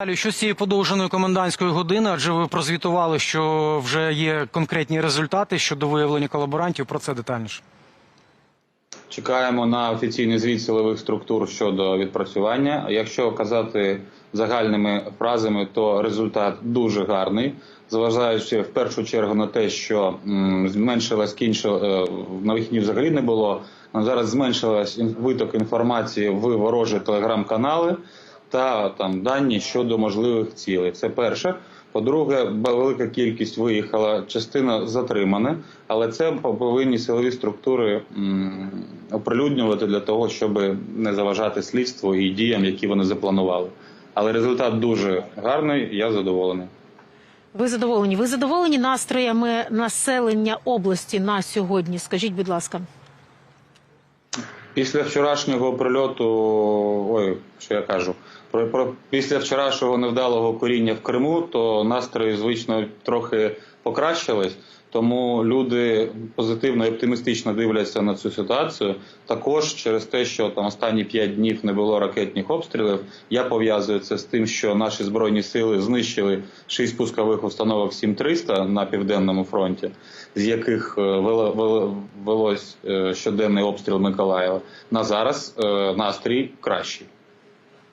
Далі, що з цієї подовженої комендантської години, адже ви прозвітували, що вже є конкретні результати щодо виявлення колаборантів. Про це детальніше. Чекаємо на офіційний звіт силових структур щодо відпрацювання. Якщо казати загальними фразами, то результат дуже гарний, зважаючи в першу чергу на те, що зменшилась кінче на вихідні взагалі не було. Зараз зменшилась виток інформації в ворожі телеграм-канали та там дані щодо можливих цілей. Це перше. По-друге, велика кількість виїхала, частина затримана, але це повинні силові структури оприлюднювати для того, щоб не заважати слідству і діям, які вони запланували. Але результат дуже гарний, я задоволений. Ви задоволені? Ви задоволені настроями населення області на сьогодні? Скажіть, будь ласка. Після вчорашнього прильоту, ой, що я кажу, про, про після вчорашнього невдалого коріння в Криму, то настрої звично трохи покращились. Тому люди позитивно і оптимістично дивляться на цю ситуацію. Також через те, що там останні п'ять днів не було ракетних обстрілів, я пов'язую це з тим, що наші збройні сили знищили шість пускових установок 7300 на південному фронті, з яких е, вело- вело- велось е, щоденний обстріл Миколаєва. На зараз е, настрій кращий.